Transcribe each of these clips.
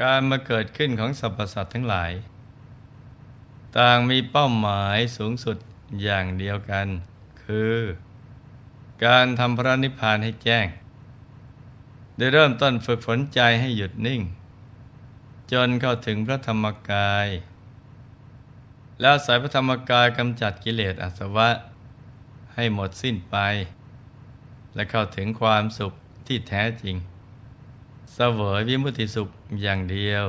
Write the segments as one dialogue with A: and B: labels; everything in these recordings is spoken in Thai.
A: การมาเกิดขึ้นของสรรพสัตว์ทั้งหลาย ต่างมีเป้าหมายสูงสุดอย่างเดียวกัน คือ การทำพระนิพพานให้แจ้ง ได้เริ่มต้นฝึกฝนใจให้หยุดนิ่ง จนเข้าถึงพระธรรมกาย แล้วสายพระธรรมกายกำจัดกิเลสอาสวะ ให้หมดสิ้นไป และเข้าถึงความสุขที่แท้จริง เสวยวิมุติสุขอย่างเดียว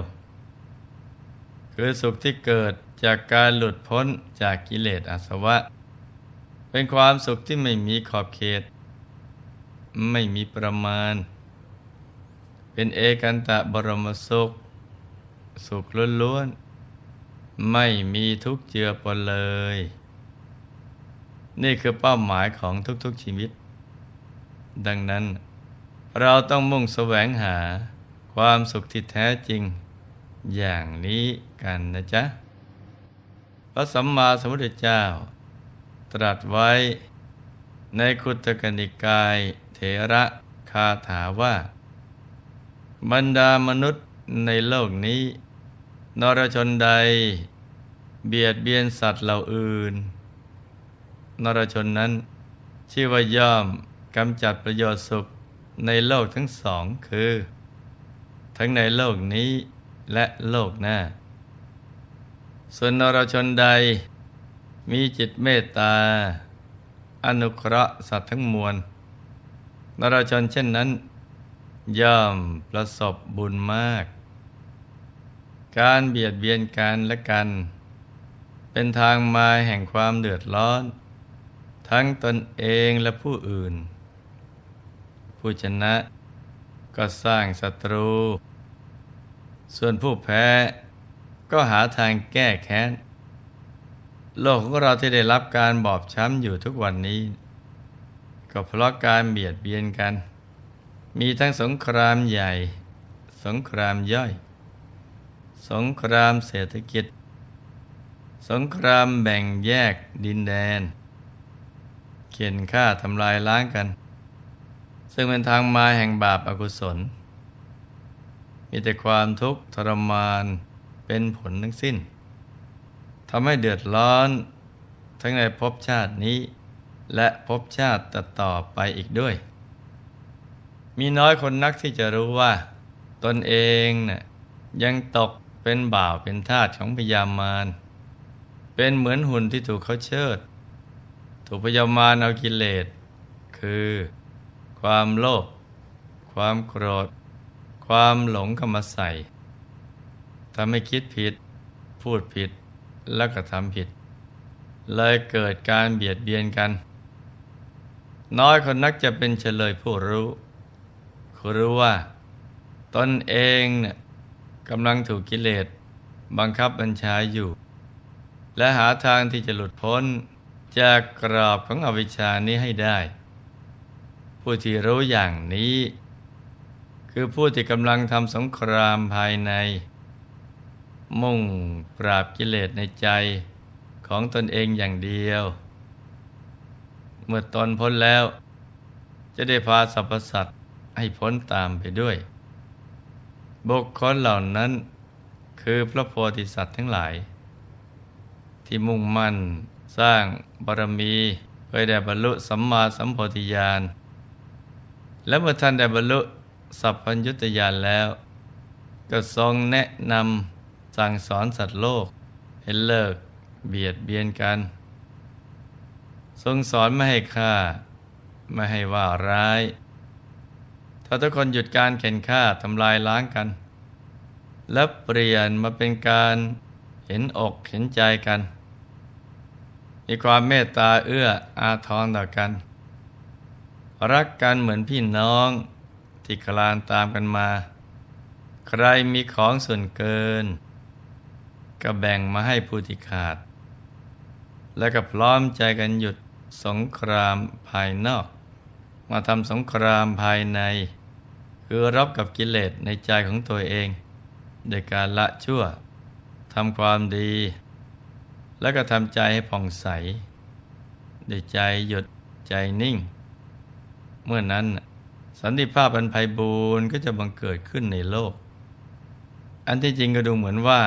A: คือสุขที่เกิดจากการหลุดพ้นจากกิเลสอาสวะ เป็นความสุขที่ไม่มีขอบเขต ไม่มีประมาณ เป็นเอกันตะบรมสุข สุขล้วนๆ ไม่มีทุกข์เจือปนเลย นี่คือเป้าหมายของทุกๆชีวิต ดังนั้น เราต้องมุ่งแสวงหาความสุขที่แท้จริง อย่างนี้กันนะจ๊ะ พระสัมมาสัมพุทธเจ้า ตรัสไว้ในคุตกนิกาย เถระคาถาว่า บรรดามนุษย์ในโลกนี้ นรชนใด เบียดเบียนสัตว์เหล่าอื่น นรชนนั้น ชื่อว่าย่อมกำจัดประโยชน์สุข ในโลกทั้งสองคือ ทั้งในโลกนี้และโลกหน้า ส่วนนรชนใดมีจิตเมตตา อนุเคราะห์สัตว์ทั้งมวล นรชนเช่นนั้น ย่อมประสบบุญมาก การเบียดเบียนกันและกัน เป็นทางมาแห่งความเดือดร้อน ทั้งตนเองและผู้อื่น ผู้ชนะก็สร้างศัตรู ส่วนผู้แพ้ก็หาทางแก้แค้น โลกของเราที่ได้รับการบอบช้ำอยู่ทุกวันนี้ ก็เพราะการเบียดเบียนกัน มีทั้งสงครามใหญ่ สงครามย่อย สงครามเศรษฐกิจ สงครามแบ่งแยกดินแดน เขียนฆ่าทำลายล้างกัน ซึ่งเป็นทางมาแห่งบาปอากุศล มีแต่ความทุกข์ทรมานเป็นผลทั้งสิ้นทำให้เดือดร้อน ทั้งในภพชาตินี้ และภพชาติต่อไปอีกด้วย มีน้อยคนนักที่จะรู้ว่า ตนเองนะ่ยยังตกเป็นบ่าวเป็นทาสของพยามาร เป็นเหมือนหุ่นที่ถูกเขาเชิด ถูกพยามารเอากิเลส คือ ความโลภความโกรธ ความหลงเข้ามาใส่ทำให้คิดผิด พูดผิดแล้วก็ทำผิด เลยเกิดการเบียดเบียนกัน น้อยคนนักจะเป็นเฉลยผู้รู้คือรู้ว่า ตนเองเนี่ยกำลังถูกกิเลสบังคับบัญชาอยู่ และหาทางที่จะหลุดพ้นจากกรอบของอวิชชานี้ให้ได้ ผู้ที่รู้อย่างนี้ คือผู้ที่กำลังทำสงครามภายใน มุ่งปราบกิเลสในใจของตนเองอย่างเดียว เมื่อตนพ้นแล้ว จะได้พาสรรพสัตว์ให้พ้นตามไปด้วย บุคคลเหล่านั้นคือพระโพธิสัตว์ทั้งหลาย ที่มุ่งมั่นสร้างบารมีเพื่อได้บรรลุสัมมาสัมโพธิญาณ และเมื่อท่านได้บรรลุสัพพัญญุตญาณแล้ว ก็ทรงแนะนำสั่งสอนสัตว์โลก ให้เลิกเบียดเบียนกัน ทรงสอนไม่ให้ฆ่า ไม่ให้ว่าร้าย ถ้าทุกคนหยุดการเข็นฆ่าทำลายล้างกัน และเปลี่ยนมาเป็นการเห็นอกเห็นใจกัน มีความเมตตาเอื้ออาทรต่อกัน รักกันเหมือนพี่น้องที่คลานตามกันมา ใครมีของส่วนเกิน ก็แบ่งมาให้ผู้ที่ขาด และก็พร้อมใจกันหยุดสงครามภายนอก มาทำสงครามภายใน คือรับกับกิเลสในใจของตัวเอง โดยการละชั่วทำความดี และก็ทำใจให้ผ่องใส โดยใจหยุดใจนิ่ง เมื่อนั้น สันติภาพอันไพบูรณ์ก็จะบังเกิดขึ้นในโลก อันที่จริงก็ดูเหมือนว่า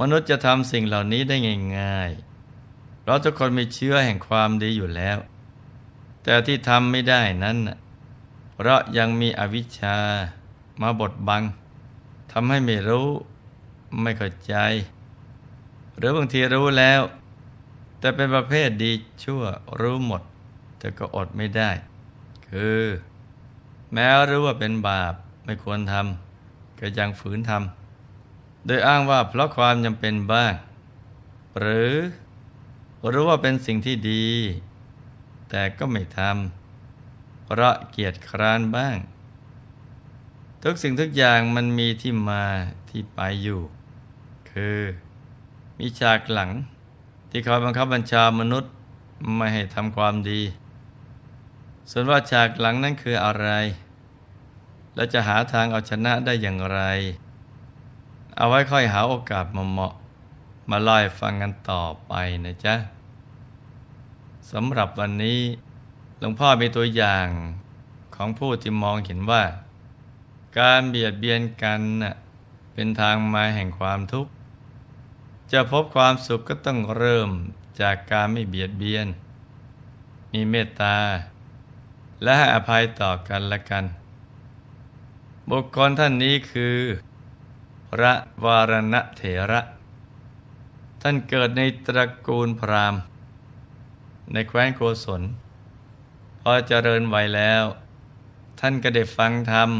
A: มนุษย์จะทำสิ่งเหล่านี้ได้ง่ายๆเราทุกคนมีเชื้อแห่งความดีอยู่แล้ว แต่ที่ทำไม่ได้นั้น เพราะยังมีอวิชชามาบดบังทำให้ไม่รู้ไม่เข้าใจ หรือบางทีรู้แล้ว แต่เป็นประเภทดีชั่วรู้หมด แต่ก็อดไม่ได้ คือ แม้รู้ว่าเป็นบาปไม่ควรทำก็ยังฝืนทำโดยอ้างว่าเพราะความจำเป็นบ้าง หรือรู้ว่าเป็นสิ่งที่ดี แต่ก็ไม่ทำเพราะเกียจคร้านบ้าง ทุกสิ่งทุกอย่างมันมีที่มาที่ไปอยู่ คือมีฉากหลังที่คอยบังคับบัญชามนุษย์ไม่ให้ทำความดี ส่วนว่าฉากหลังนั้นคืออะไร และจะหาทางเอาชนะได้อย่างไร เอาไว้ค่อยหาโอกาสมาเหมาะมาไล่ฟังกันต่อไปนะจ๊ะสำหรับวันนี้หลวงพ่อมีตัวอย่างของผู้ที่มองเห็นว่า การเบียดเบียนกันน่ะเป็นทางมาแห่งความทุกข์ จะพบความสุขก็ต้องเริ่มจากการไม่เบียดเบียน มีเมตตา และให้อภัยต่อกันและกัน บุคคลท่านนี้คือ พระวารณเถระ ท่านเกิดในตระกูลพราหมณ์ ในแคว้นโกศลพอเจริญวัยแล้ว ท่านก็ได้ฟังธรรม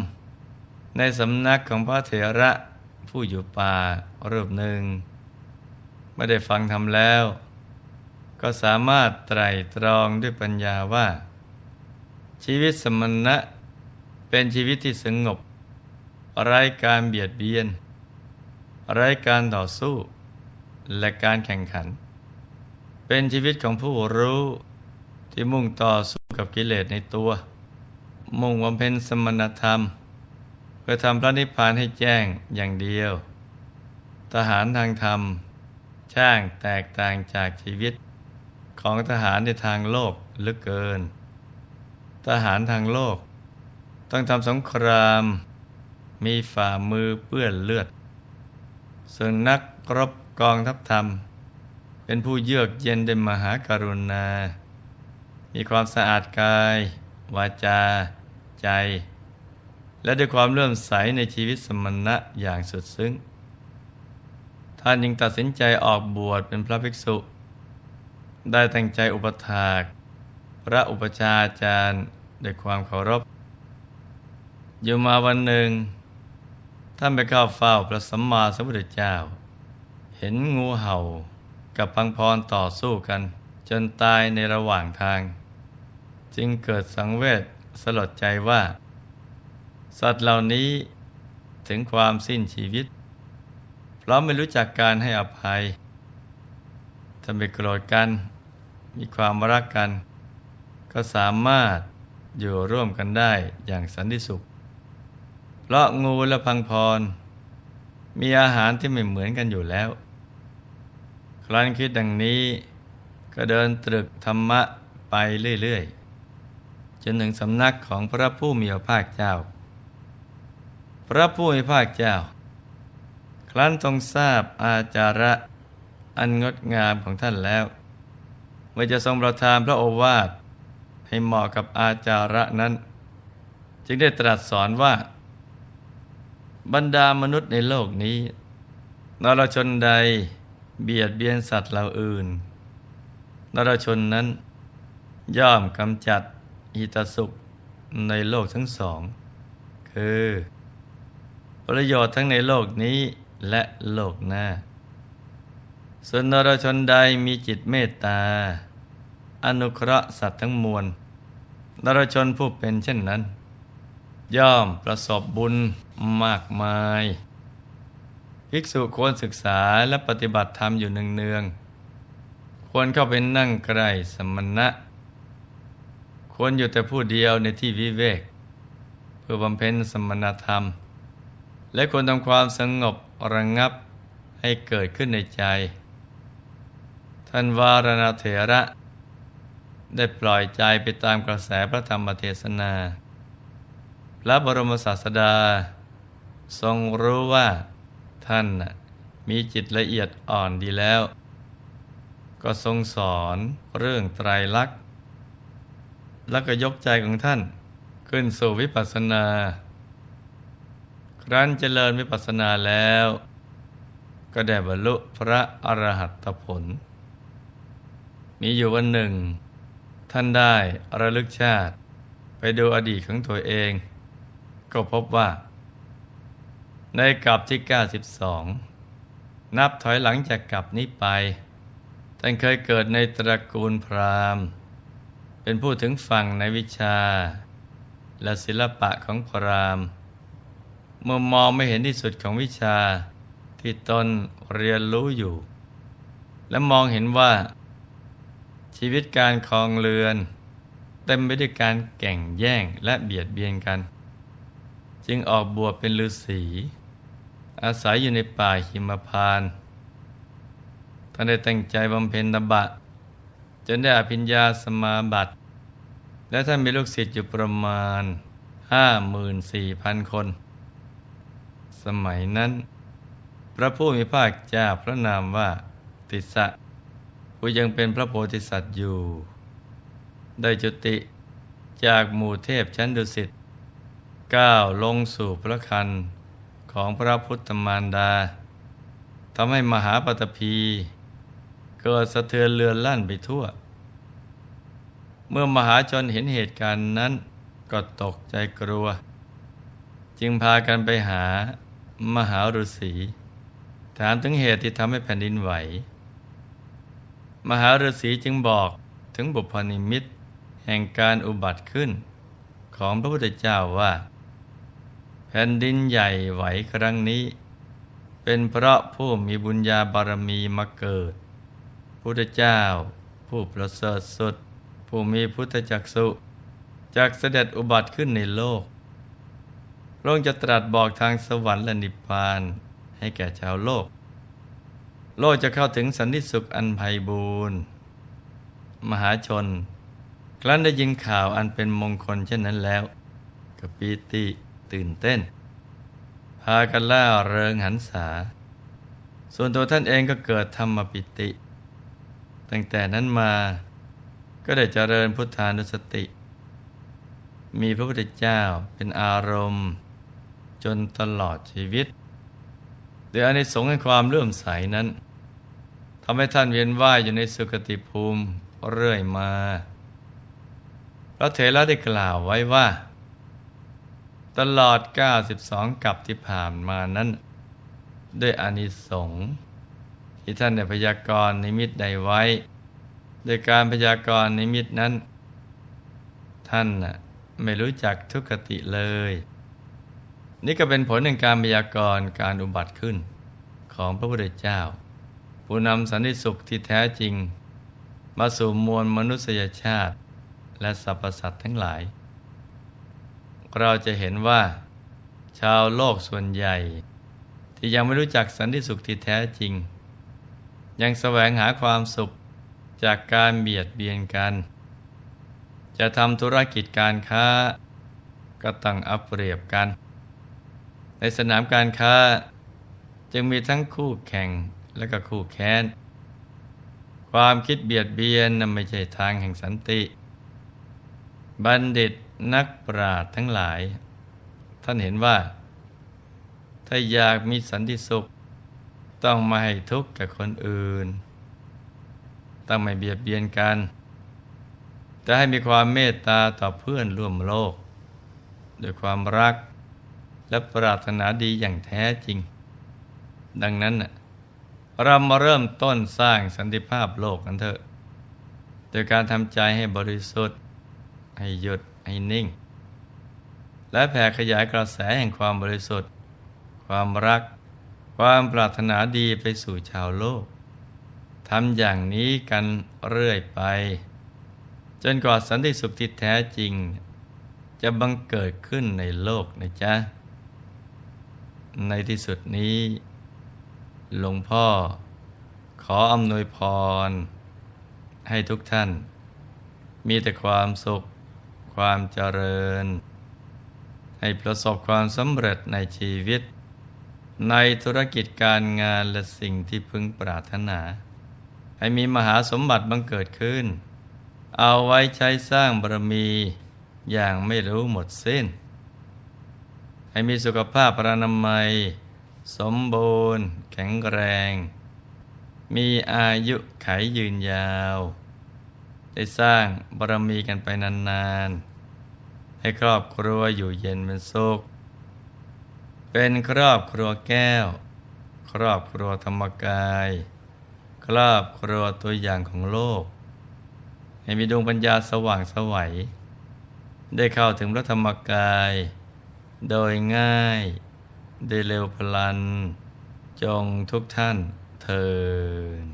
A: ในสำนักของพระเถระผู้อยู่ป่ารูปหนึ่งไม่ได้ฟังธรรมแล้ว ก็สามารถไตรตรองด้วยปัญญาว่า ชีวิตสมณะเป็นชีวิตที่สงบไร้การเบียดเบียนไร้การต่อสู้ และการแข่งขัน เป็นชีวิตของผู้รู้ที่มุ่งต่อสู้กับกิเลสในตัว มุ่งบำเพ็ญสมณธรรม เพื่อทำพระนิพพานให้แจ้งอย่างเดียว ทหารทางธรรม ช่างแตกต่างจากชีวิตของทหารในทางโลกเหลือเกิน ทหารทางโลก ต้องทำสงคราม มีฝ่ามือเปื้อนเลือดส่วนนักรบกองทัพธรรม เป็นผู้เยือกเย็นด้วยมหากรุณา มีความสะอาดกาย วาจา ใจ และด้วยความเลื่อมใสในชีวิตสมณะอย่างสุดซึ้ง ท่านยังตัดสินใจออกบวชเป็นพระภิกษุ ได้ตั้งใจอุปถาก พระอุปชาอาจารย์ด้วยความเคารพ อยู่มาวันหนึ่ง ท่านไปเข้าเฝ้าพระสัมมาสัมพุทธเจ้า เห็นงูเห่ากับพังพรต่อสู้กัน จนตายในระหว่างทาง จึงเกิดสังเวชสลดใจว่า สัตว์เหล่านี้ถึงความสิ้นชีวิต เพราะไม่รู้จักการให้อภัยถ้าไม่โกรธกัน มีความรักกัน ก็สามารถอยู่ร่วมกันได้อย่างสันติสุข เพราะงูและพังพร มีอาหารที่ไม่เหมือนกันอยู่แล้ว ครั้นคิดดังนี้ ก็เดินตรึกธรรมะไปเรื่อย ๆ จนถึงสำนักของพระผู้มีพระภาคเจ้า พระผู้มีพระภาคเจ้า ครั้นทรงทราบอาจาระอันงดงามของท่านแล้วเมื่อจะทรงประทานพระโอวาท ให้เหมาะกับอาจาระนั้น จึงได้ตรัสสอนว่า บรรดามนุษย์ในโลกนี้นรชนใดเบียดเบียนสัตว์เหล่าอื่นนรชนนั้น ย่อมกำจัดอิตสุขในโลกทั้งสอง คือ ประโยชน์ทั้งในโลกนี้และโลกหน้า ส่วนนรชนใดมีจิตเมตตา อนุเคราะห์สัตว์ทั้งมวล นรชนผู้เป็นเช่นนั้น ย่อมประสบบุญมากมาย ภิกษุควรศึกษาและปฏิบัติธรรมอยู่เนืองๆควรเข้าไปนั่งใกล้สมณะ ควรอยู่แต่ผู้เดียวในที่วิเวก เพื่อบำเพ็ญสมณธรรม และควรทำความสงบระงงับให้เกิดขึ้นในใจ ท่านวารณเถระ ได้ปล่อยใจไปตามกระแสพระธรรมเทศนา พระบรมศาสดา ทรงรู้ว่าท่านมีจิตละเอียดอ่อนดีแล้ว ก็ทรงสอนเรื่องไตรลักษณ์ แล้วก็ยกใจของท่าน ขึ้นสู่วิปัสสนา ครั้นเจริญวิปัสสนาแล้ว ก็ได้บรรลุพระอรหัตผล มีอยู่วันหนึ่ง ท่านได้ระลึกชาติ ไปดูอดีตของตัวเอง ก็พบว่า ในกลับที่ 92 นับถอยหลังจากกลับนี้ไป ท่านเคยเกิดในตระกูลพราหมณ์ เป็นผู้ถึงฝั่งในวิชา และศิลปะของพราหมณ์ เมื่อมองไม่เห็นที่สุดของวิชาที่ตนเรียนรู้อยู่ และมองเห็นว่า ชีวิตการคลองเรือน เต็มไปด้วยการแก่งแย่งและเบียดเบียนกัน จึงออกบวชเป็นฤาษีอาศัยอยู่ในป่าหิมพานต์ท่านได้ตั้งใจบำเพ็ญตบะ จนได้อภิญญาสมาบัติ และท่านมีลูกศิษย์อยู่ประมาณห้าหมื่นสี่พันคน สมัยนั้น พระผู้มีภาคเจ้าพระนามว่าติสะ ผู้ยังเป็นพระโพธิสัตว์อยู่ ได้จุติจากหมู่เทพชั้นดุสิตก้าวลงสู่พระคันของพระพุทธมารดาทำให้มหาปฐพี เกิดสะเทือนเลือนลั่นไปทั่ว เมื่อมหาชนเห็นเหตุการณ์นั้นก็ตกใจกลัว จึงพากันไปหามหาฤาษีถามถึงเหตุที่ทำให้แผ่นดินไหว มหาฤาษีจึงบอกถึงบุพนิมิต แห่งการอุบัติขึ้น ของพระพุทธเจ้าว่า แผ่นดินใหญ่ไหวครั้งนี้ เป็นเพราะผู้มีบุญญาบารมีมาเกิด พุทธเจ้า ผู้ประเสริฐสุด ผู้มีพุทธจักสุจากเสด็จอุบัติขึ้นในโลกพระองค์จะตรัสบอกทางสวรรค์และนิพพานให้แก่ชาวโลก โลกจะเข้าถึงสันติสุขอันไพบูรณ์มหาชน ครั้นได้ยินข่าวอันเป็นมงคลเช่นนั้นแล้วก็ปีติตื่นเต้น พากันล่าเริงหันษา ส่วนตัวท่านเองก็เกิดธรรมปิติ ตั้งแต่นั้นมาก็ได้เจริญพุทธานุสติ มีพระพุทธเจ้าเป็นอารมณ์ จนตลอดชีวิตโดยอานิสงส์แห่งความเลื่อมใสนั้น ทำให้ท่านเวียนว่ายอยู่ในสุคติภูมิเรื่อยมาพระเถระได้กล่าวไว้ว่า ตลอด 92 กับที่ผ่านมานั้น ด้วยอานิสงส์ที่ท่านได้พยากรณ์นิมิตใดไว้โดยการพยากรณ์นิมิตนั้น ท่านน่ะไม่รู้จักทุกขติเลย นี่ก็เป็นผลแห่งการพยากรณ์การอุบัติขึ้นของพระพุทธเจ้า ผู้นำสันติสุขที่แท้จริง มาสู่มวลมนุษยชาติ และสรรพสัตว์ทั้งหลาย เราจะเห็นว่า ชาวโลกส่วนใหญ่ ที่ยังไม่รู้จักสันติสุขที่แท้จริง ยังแสวงหาความสุขจากการเบียดเบียนกัน จะทำธุรกิจการค้า ก็ต้องอัปเปรียบกัน ในสนามการค้าจึงมีทั้งคู่แข่ง และก็คู่แค้น ความคิดเบียดเบียนนั้นไม่ใช่ทางแห่งสันติ บัณฑิตนักปราชญ์ทั้งหลาย ท่านเห็นว่า ถ้าอยากมีสันติสุข ต้องไม่ให้ทุกข์กับคนอื่น ต้องไม่เบียดเบียนกัน จะให้มีความเมตตาต่อเพื่อนร่วมโลกด้วยความรักและปรารถนาดีอย่างแท้จริง ดังนั้น เรามาเริ่มต้นสร้างสันติภาพโลกกันเถอะ โดยการทำใจให้บริสุทธิ์ ให้หยุด ให้นิ่ง และแผ่ขยายกระแสแห่งความบริสุทธิ์ ความรัก ความปรารถนาดีไปสู่ชาวโลก ทำอย่างนี้กันเรื่อยไป จนกว่าสันติสุขที่แท้จริง จะบังเกิดขึ้นในโลกนะจ๊ะ ในที่สุดนี้ หลวงพ่อ ขออำนวยพร ให้ทุกท่าน มีแต่ความสุข ความเจริญ ให้ประสบความสำเร็จในชีวิต ในธุรกิจการงานและสิ่งที่พึงปรารถนา ให้มีมหาสมบัติบังเกิดขึ้น เอาไว้ใช้สร้างบารมีอย่างไม่รู้หมดสิ้น ให้มีสุขภาพพรานามัย สมบูรณ์ แข็งแรง มีอายุไขยืนยาว ได้สร้างบารมีกันไปนานๆ ให้ครอบครัวอยู่เย็นเป็นสุข เป็นครอบครัวแก้ว ครอบครัวธรรมกาย ครอบครัวตัวอย่างของโลก ให้มีดวงปัญญาสว่างสวัยได้เข้าถึงพระธรรมกาย โดยง่าย ได้เร็วพลัน จงทุกท่านเทิน